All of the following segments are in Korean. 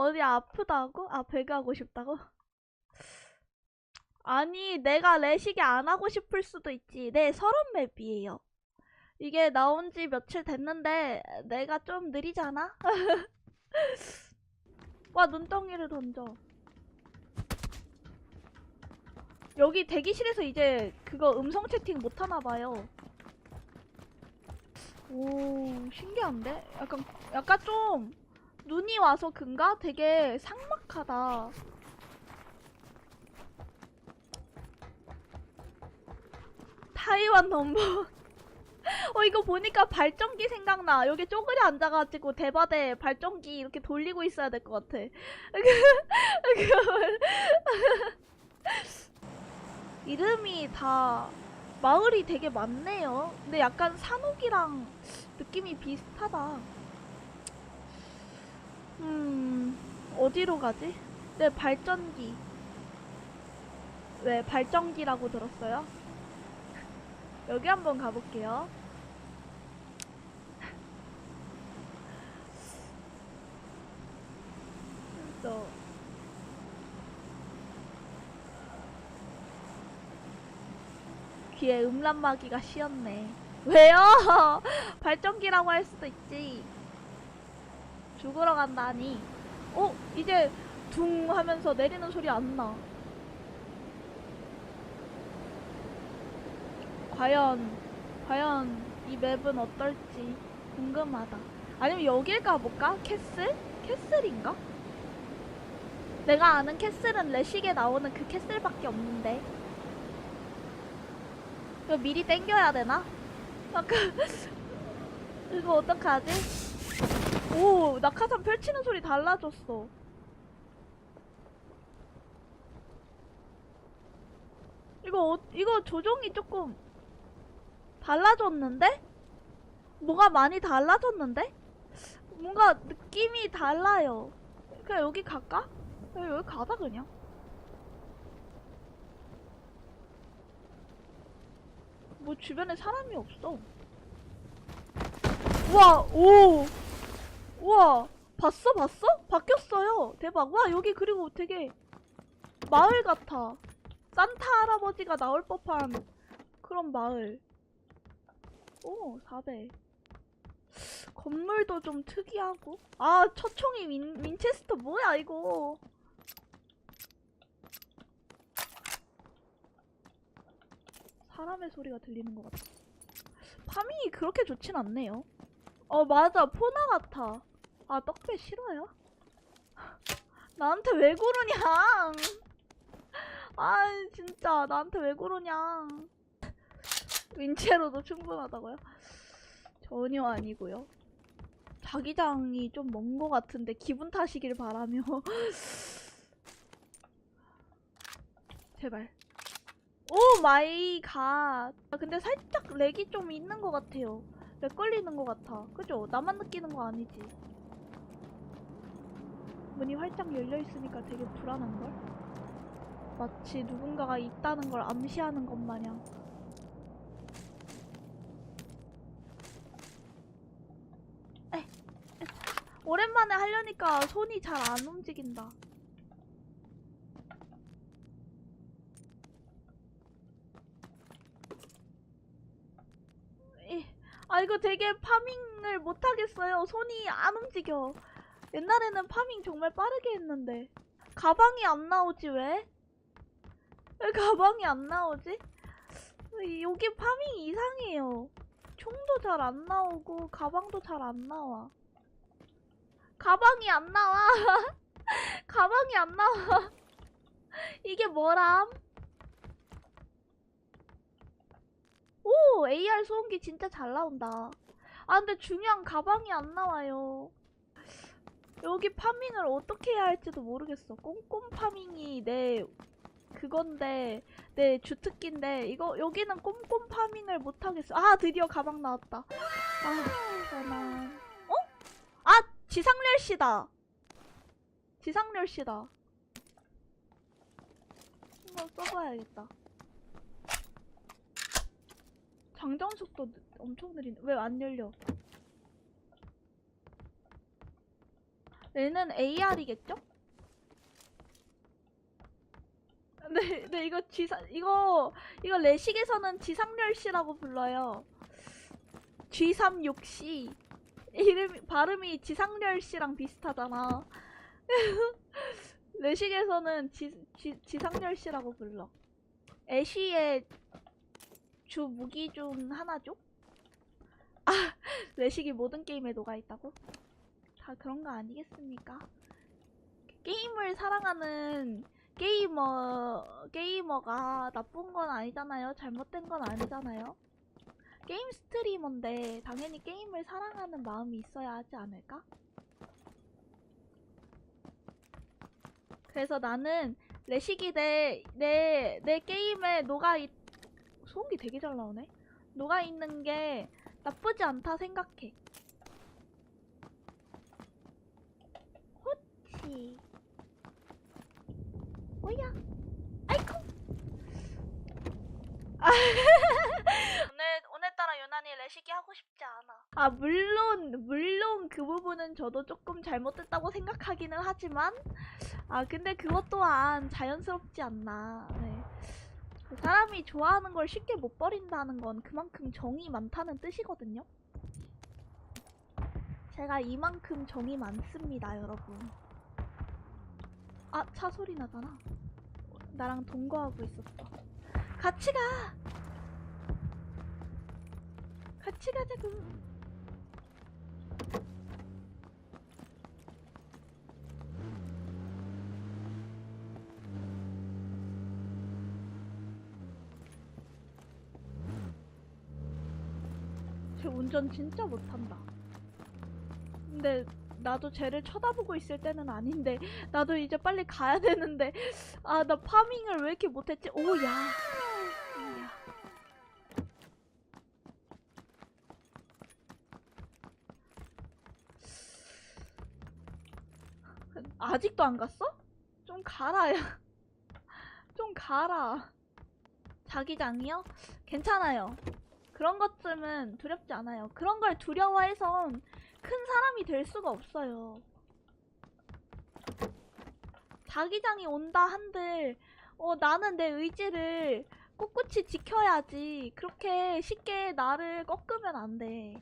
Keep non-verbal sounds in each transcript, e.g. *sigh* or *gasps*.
어디 아프다고? 아 배가 하고 싶다고? 아니 내가 레시기 안 하고 싶을 수도 있지 네 서른 맵이에요 이게 나온 지 며칠 됐는데 내가 좀 느리잖아? *laughs* 와 눈덩이를 던져 여기 대기실에서 이제 그거 음성 채팅 못 하나 봐요 오 신기한데? 약간 약간 좀 눈이 와서 근가? 되게 삭막하다. 타이완 넘버. *laughs* 어 이거 보니까 발전기 생각나. 여기 쪼그려 앉아가지고 대바대 발전기 이렇게 돌리고 있어야 될 것 같아. *laughs* 이름이 다 마을이 되게 많네요. 근데 약간 산옥이랑 느낌이 비슷하다 음 어디로 가지? 네 발전기 왜 발전기라고 들었어요? 여기 한번 가볼게요. 또 귀에 음란마귀가 씌었네. 왜요? *laughs* 발전기라고 할 수도 있지. 죽으러 간다니. 어? 이제 둥 하면서 내리는 소리 안 나. 과연 과연 이 맵은 어떨지 궁금하다. 아니면 여길 가볼까? 캐슬? 캐슬인가? 내가 아는 캐슬은 레식에 나오는 그 캐슬밖에 없는데. 이거 미리 땡겨야 되나? 아까 *laughs* 이거 어떡하지? 오 낙하산 펼치는 소리 달라졌어. 이거 어, 이거 조종이 조금 달라졌는데? 뭐가 많이 달라졌는데? 뭔가 느낌이 달라요. 그냥 여기 갈까? 그냥 여기 가자 그냥. 뭐 주변에 사람이 없어. 우와, 오, 우와, 봤어, 봤어? 바뀌었어요. 대박. 와 여기 그리고 되게 마을 같아. 산타 할아버지가 나올 법한 그런 마을. 오, 4배. 건물도 좀 특이하고. 아, 초총이 윈, 윈체스터 뭐야, 이거. 사람의 소리가 들리는 것 같아. 파밍이 그렇게 좋진 않네요. 어, 맞아. 포나 같아. 아, 떡배 싫어요? 나한테 왜 그러냐? 아, 진짜. 나한테 왜 그러냐? 윈체로도 충분하다고요? 전혀 아니고요. 자기장이 좀먼것 같은데 기분 탓이길 바라며 *laughs* 제발 오 마이 갓 아, 근데 살짝 렉이 좀 있는 것 같아요 렉 걸리는 것 같아 그죠? 나만 느끼는 거 아니지 문이 활짝 열려있으니까 되게 불안한걸? 마치 누군가가 있다는 걸 암시하는 것 마냥 오랜만에 하려니까 손이 잘 안 움직인다. 이- 아 이거 되게 파밍을 못 하겠어요. 손이 안 움직여. 옛날에는 파밍 정말 빠르게 했는데 가방이 안 나오지 왜? 왜 가방이 안 나오지? 이- 여기 파밍이 이상해요. 총도 잘 안 나오고 가방도 잘 안 나와. 가방이 안 나와. *laughs* 가방이 안 나와. *laughs* 이게 뭐람? 오, AR 소음기 진짜 잘 나온다. 아, 근데 중요한 가방이 안 나와요. 여기 파밍을 어떻게 해야 할지도 모르겠어. 꼼꼼 파밍이 내 그건데 내 주특기인데 이거 여기는 꼼꼼 파밍을 못 하겠어. 아, 드디어 가방 나왔다. 아, 그만. 어? 아, 지상렬 씨다. 지상렬 씨다. 한번 써봐야겠다. 장전 속도 느- 엄청 느리네. 왜안 열려? 얘는 AR이겠죠? 네, 네 이거 지상 이거 이거 레식에서는 지상렬씨라고 불러요. G36C 이름 발음이 지상렬씨랑 비슷하잖아. *laughs* 레식에서는 지, 지, 지상렬씨라고 불러. 애쉬의 주 무기 중 하나죠? 아, *laughs* 레식이 모든 게임에 녹아 있다고? 다 그런 거 아니겠습니까? 게임을 사랑하는 게이머, 게이머가 나쁜 건 아니잖아요. 잘못된 건 아니잖아요. 게임 스트리머인데 당연히 게임을 사랑하는 마음이 있어야 하지 않을까? 그래서 나는 레식이 내, 내, 내 게임에 녹아 있, 소음기 되게 잘 나오네? 녹아 있는 게 나쁘지 않다 생각해. 호치. 뭐야? 아이쿠! 오늘, 오늘따라 유난히 레식이 하고 싶지 않아. 아, 물론, 물론 그 부분은 저도 조금 잘못됐다고 생각하기는 하지만, 아, 근데 그것 또한 자연스럽지 않나. 네. 그 사람이 좋아하는 걸 쉽게 못 버린다는 건 그만큼 정이 많다는 뜻이거든요. 제가 이만큼 정이 많습니다, 여러분. 아, 차 소리 나잖아. 나랑 동거하고 있었어. 같이 가! 같이 가자고. 쟤 운전 진짜 못한다. 근데 나도 쟤를 쳐다보고 있을 때는 아닌데 나도 이제 빨리 가야 되는데 아 나 파밍을 왜 이렇게 못했지? 오야. 야. 아직도 안 갔어? 좀 가라 야. 좀 가라. 자기장이요? 괜찮아요. 그런 것쯤은 두렵지 않아요. 그런 걸 두려워해선 큰 사람이 될 수가 없어요. 자기장이 온다 한들, 어, 나는 내 의지를 꿋꿋이 지켜야지. 그렇게 쉽게 나를 꺾으면 안 돼.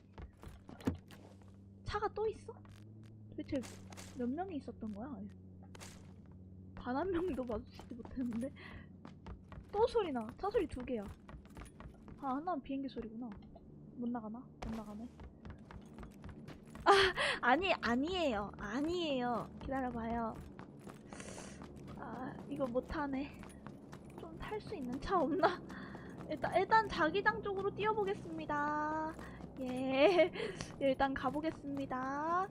차가 또 있어? 도대체 몇 명이 있었던 거야? 단 한 명도 마주치지 못했는데? 또 소리 나. 차 소리 두 개야. 아, 하나는 비행기 소리구나. 못 나가나? 못 나가네. 아, *laughs* 아니, 아니에요. 아니에요. 기다려봐요. 아, 이거 못하네. 좀 탈 수 있는 차 없나? *laughs* 일단, 일단 자기장 쪽으로 뛰어보겠습니다. 예. *laughs* 일단 가보겠습니다.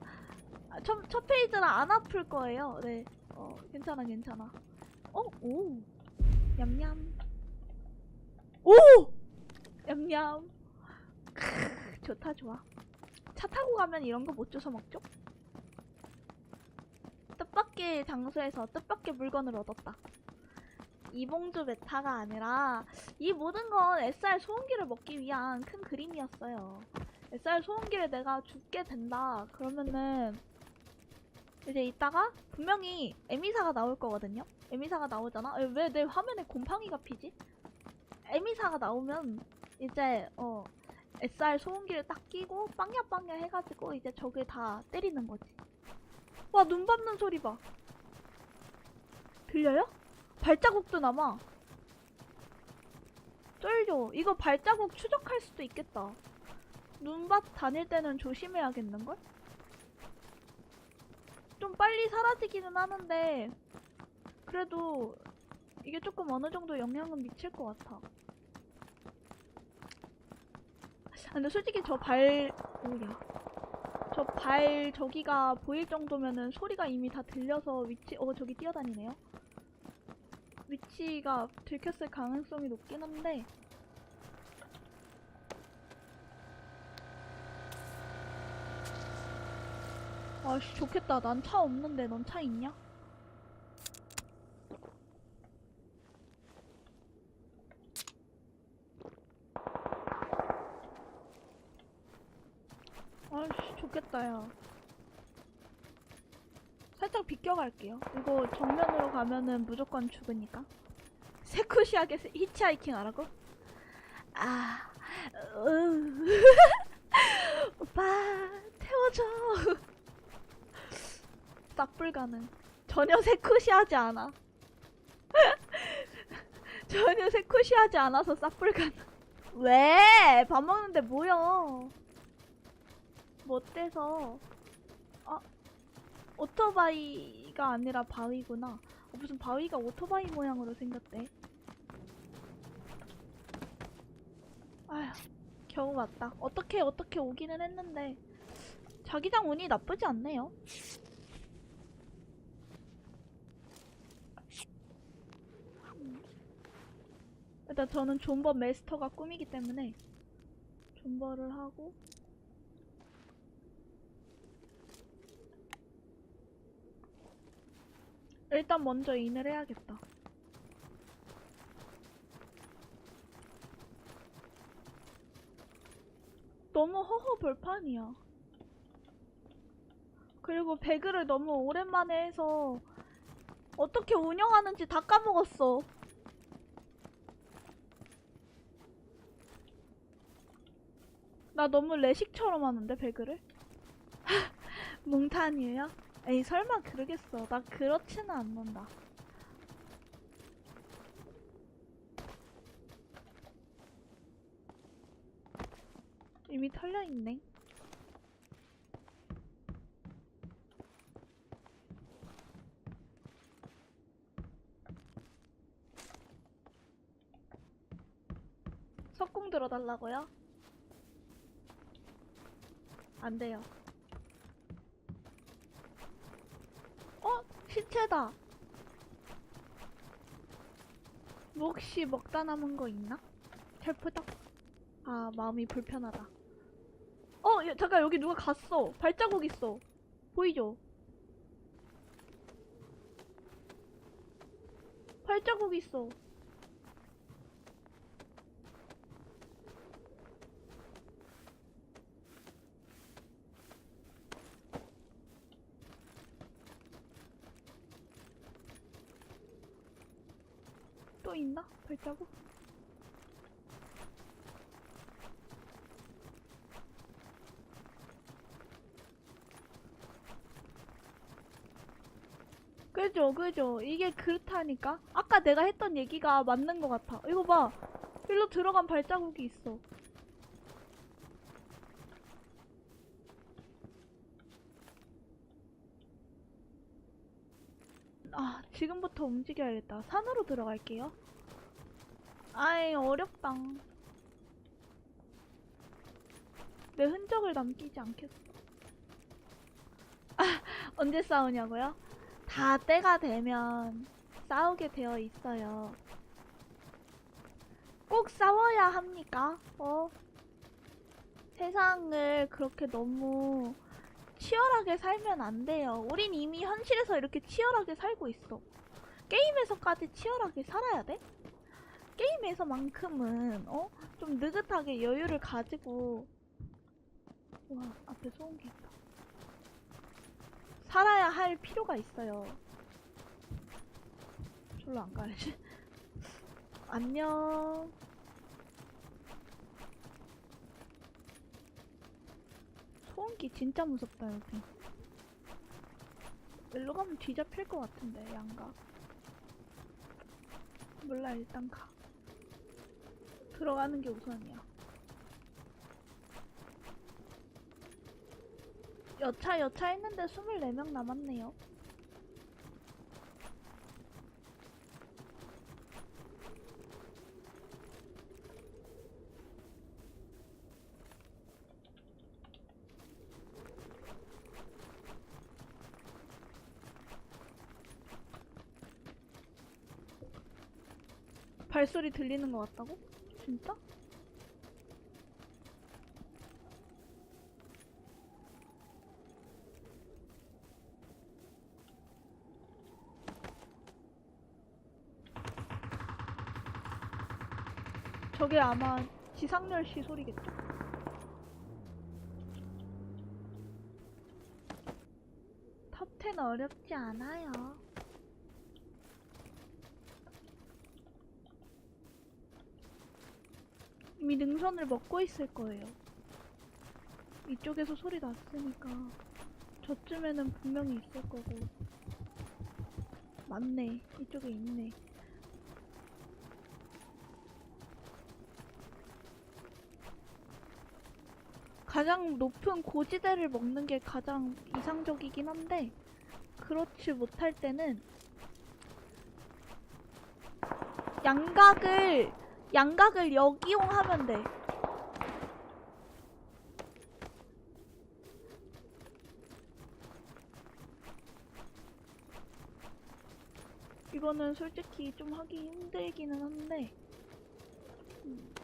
아, 첫, 첫 페이지는 안 아플 거예요. 네. 어, 괜찮아, 괜찮아. 어, 오. 냠냠. 오! 냠냠. 크, 좋다, 좋아. 차 타고 가면 이런 거 못 줘서 먹죠? 뜻밖의 장소에서 뜻밖의 물건을 얻었다. 이봉주 메타가 아니라 이 모든 건 SR 소음기를 먹기 위한 큰 그림이었어요. SR 소음기를 내가 죽게 된다. 그러면은 이제 이따가 분명히 에미사가 나올 거거든요. 에미사가 나오잖아. 왜 내 화면에 곰팡이가 피지? 에미사가 나오면 이제 어 SR 소음기를 딱 끼고 빵야빵야 해가지고 이제 적을 다 때리는 거지. 와 눈 밟는 소리 봐. 들려요? 발자국도 남아. 쩔죠? 이거 발자국 추적할 수도 있겠다. 눈밭 다닐 때는 조심해야겠는걸? 좀 빨리 사라지기는 하는데 그래도 이게 조금 어느 정도 영향은 미칠 것 같아. 아, 근데 솔직히 저 발, 오야. 저 발 저기가 보일 정도면은 소리가 이미 다 들려서 위치, 어, 저기 뛰어다니네요. 위치가 들켰을 가능성이 높긴 한데. 아씨, 좋겠다. 난 차 없는데 넌 차 있냐? 아씨, 좋겠다, 야. 살짝 비껴갈게요. 이거 정면으로 가면은 무조건 죽으니까. 세쿠시하게 세- 히치하이킹 하라고? 아, 으. *laughs* 오빠 태워줘. *laughs* 싹불 가능. 전혀 세쿠시하지 않아. *laughs* 전혀 세쿠시하지 않아서 싹불 가능. 왜? 밥 먹는데 뭐여? 뭐 어때서? 아, 오토바이가 아니라 바위구나. 어, 무슨 바위가 오토바이 모양으로 생겼대. 아휴, 겨우 왔다. 어떻게 어떻게 오기는 했는데 자기장 운이 나쁘지 않네요. 음. 일단 저는 존버 메스터가 꿈이기 때문에 존버를 하고 일단 먼저 인을 해야겠다. 너무 허허벌판이야. 그리고 배그를 너무 오랜만에 해서 어떻게 운영하는지 다 까먹었어. 나 너무 레식처럼 하는데 배그를? 몽탄이에요? 에이 설마 그러겠어. 나 그렇지는 않는다. 이미 털려있네. 석궁 들어달라고요? 안 돼요. 어? 시체다. 뭐 혹시 먹다 남은 거 있나? 텔프덕? 아, 마음이 불편하다. 어, 야, 잠깐 여기 누가 갔어. 발자국 있어. 보이죠? 발자국 있어. 있나? 발자국? 그죠, 그죠. 이게 그렇다니까? 아까 내가 했던 얘기가 맞는 것 같아. 이거 봐. 일로 들어간 발자국이 있어. 아, 지금부터 움직여야겠다. 산으로 들어갈게요. 아이, 어렵다. 내 흔적을 남기지 않겠어. 아, *laughs* 언제 싸우냐고요? 다 때가 되면 싸우게 되어 있어요. 꼭 싸워야 합니까? 어? 세상을 그렇게 너무 치열하게 살면 안 돼요. 우린 이미 현실에서 이렇게 치열하게 살고 있어. 게임에서까지 치열하게 살아야 돼? 게임에서만큼은 어? 좀 느긋하게 여유를 가지고 와 앞에 소음기 있다. 살아야 할 필요가 있어요. 절로 안 가야지. *laughs* 안녕. 소음기 진짜 무섭다 여기. 일로 가면 뒤잡힐 것 같은데 양가. 몰라 일단 가. 들어가는 게 우선이야. 여차 여차 했는데 24명 남았네요. 발소리 들리는 것 같다고? 진짜? 저게 아마 지상렬씨 소리겠죠? 탑10 어렵지 않아요. 능선을 먹고 있을 거예요. 이쪽에서 소리 났으니까 저쯤에는 분명히 있을 거고. 맞네. 이쪽에 있네. 가장 높은 고지대를 먹는 게 가장 이상적이긴 한데 그렇지 못할 때는 양각을 양각을 역이용하면 돼. 이거는 솔직히 좀 하기 힘들기는 한데 음.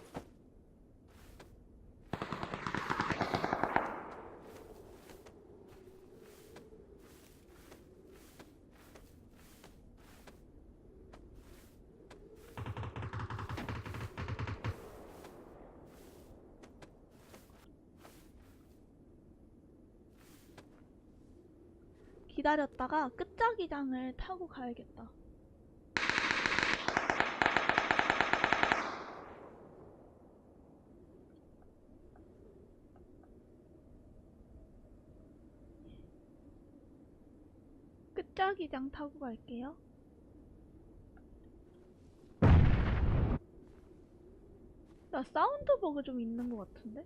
기다렸다가 끝자기장을 타고 가야겠다. 끝자기장 타고 갈게요. 나 사운드 버그 좀 있는 것 같은데?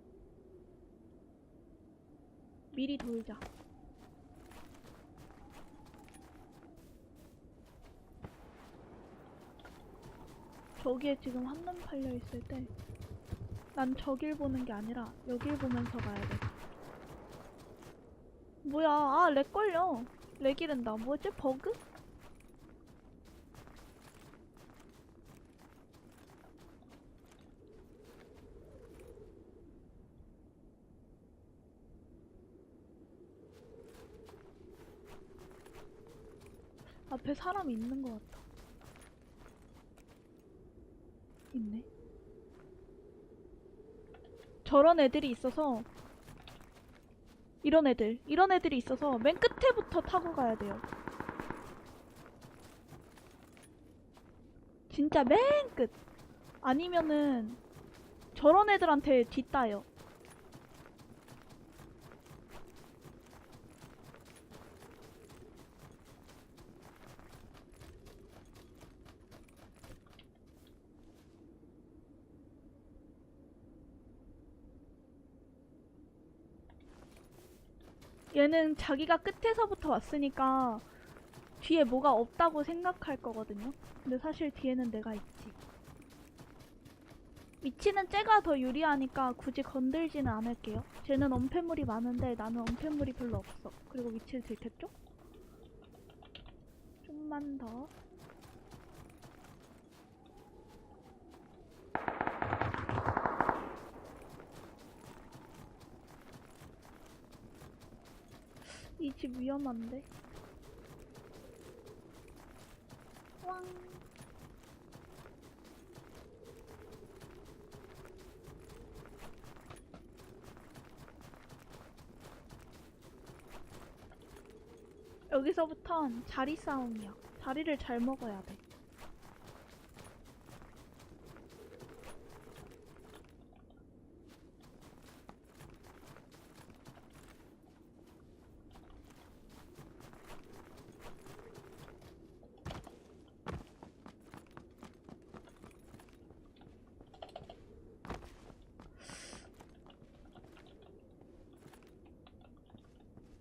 미리 돌자. 저기에 지금 한눈 팔려 있을 때, 난 저길 보는 게 아니라 여길 보면서 가야 돼. 뭐야, 아, 렉 걸려. 렉이란다. 뭐지? 버그? 앞에 사람 있는 것 같아. 있네. 저런 애들이 있어서 이런 애들, 이런 애들이 있어서 맨 끝에부터 타고 가야 돼요. 진짜 맨 끝. 아니면은 저런 애들한테 뒤따요. 얘는 자기가 끝에서부터 왔으니까 뒤에 뭐가 없다고 생각할 거거든요. 근데 사실 뒤에는 내가 있지. 위치는 쟤가 더 유리하니까 굳이 건들지는 않을게요. 쟤는 엄폐물이 많은데 나는 엄폐물이 별로 없어. 그리고 위치를 들켰죠? 좀만 더. 이 집 위험한데? 왕. 여기서부턴 자리 싸움이야. 자리를 잘 먹어야 돼.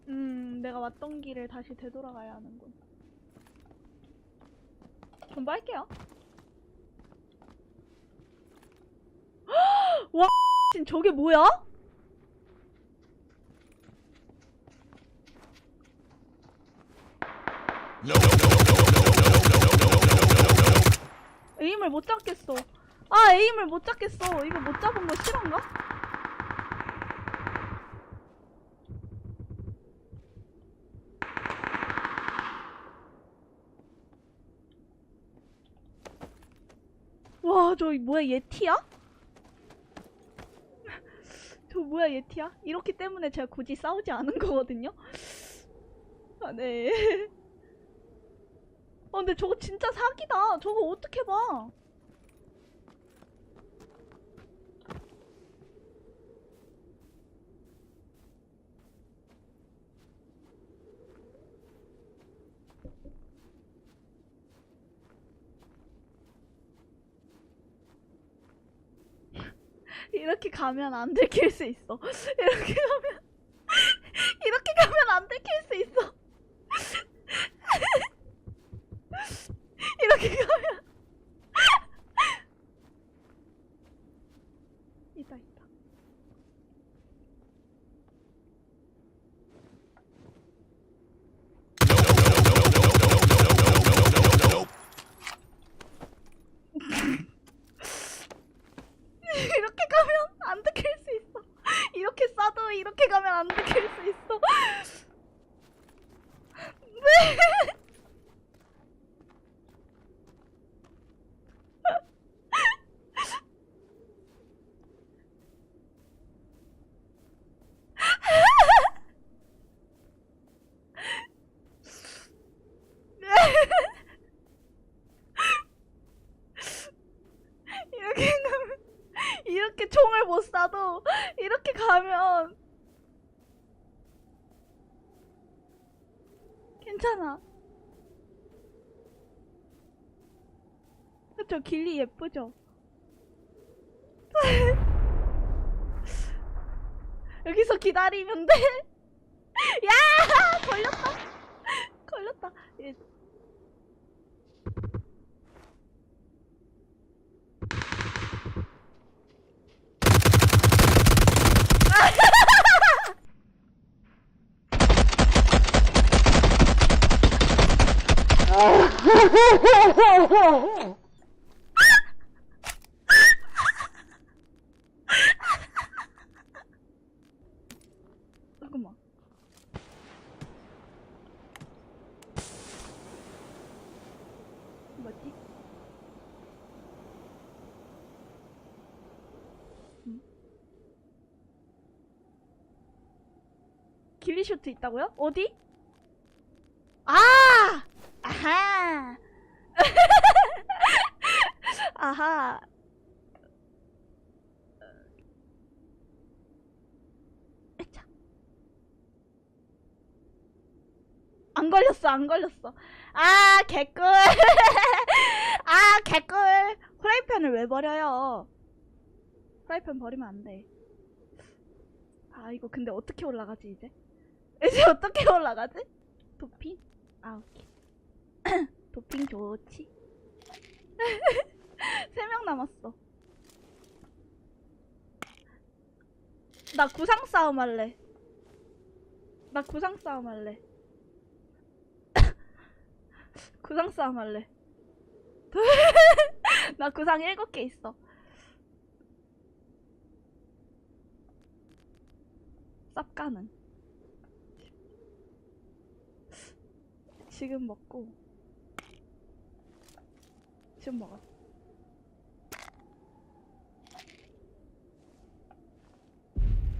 음, 내가 왔던 길을 다시 되돌아가야 하는군. 좀 빨게요. *gasps* 와, 진 저게 뭐야? 에임을 못 잡겠어. 아, 에임을 못 잡겠어. 이거 못 잡은 거 실화인가? 와, 저 뭐야, 예티야? 저 뭐야, 예티야? 이렇기 때문에 제가 굳이 싸우지 않은 거거든요? 아, 아, 네. *laughs* 아, 근데 저거 진짜 사기다. 저거 어떻게 봐? 이렇게 가면 안 들킬 수 있어. *laughs* 이렇게 가면 이렇게 가면 안 들킬 수 있어. 이렇게 가면 있다 있다. 이렇게 가면 안 들킬 수 있어. 이렇게 싸도 이렇게 가면 안 들킬 수 있어. 네. 이렇게 가면 이렇게 쏴도 이렇게 가면 괜찮아. 그쵸 길리 예쁘죠? *laughs* 여기서 기다리면 돼. *laughs* 야 걸렸다. 걸렸다. 예. 잠깐만. 뭐지? 음. 길리쇼트 있다고요? 어디? 아! 아하! *laughs* 아하! 안 걸렸어, 안 걸렸어. 아, 개꿀. *laughs* 아, 개꿀. 프라이팬을 왜 버려요? 프라이팬 버리면 안 돼. 아, 이거 근데 어떻게 올라가지, 이제? *laughs* 이제 어떻게 올라가지? 도핑? 아, 오케이. *clears throat* 도핑 좋지. *laughs* 세 명 남았어. 나 구상 싸움 할래. 나 구상 싸움 할래. *clears throat* 구상 싸움 할래. *laughs* 나 구상 일곱 개 있어. 쌉가는. 지금 먹고. 지금 먹어.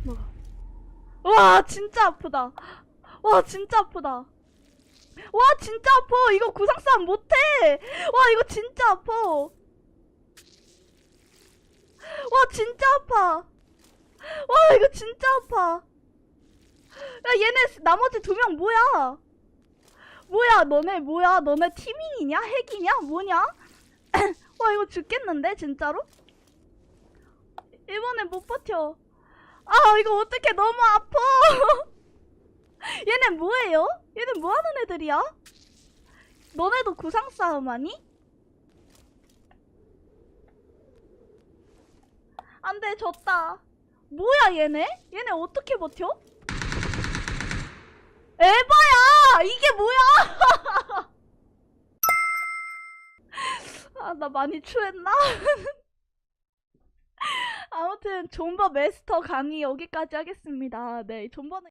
먹어. 와, 진짜 아프다. 와, 진짜 아프다. 와, 진짜 아파. 이거 구상 싸움 못해. 와, 이거 진짜 아파. 와, 진짜 아파. 와, 이거 진짜 아파. 야, 얘네 나머지 두 명 뭐야? 뭐야, 너네 뭐야? 너네 티밍이냐? 핵이냐? 뭐냐? *clears throat* 와, 이거 죽겠는데, 진짜로? 이번에 못 버텨. 아, 이거 어떡해. 너무 아파. *laughs* 얘네 뭐예요? 얘네 뭐 하는 애들이야? 너네도 구상 싸움 하니? 안 돼, 졌다. 뭐야, 얘네? 얘네 어떻게 버텨? 에바야! 이게 뭐야! *laughs* 아, 나 많이 추했나? *laughs* 아무튼 존버 메스터 강의 여기까지 하겠습니다. 네, 존버는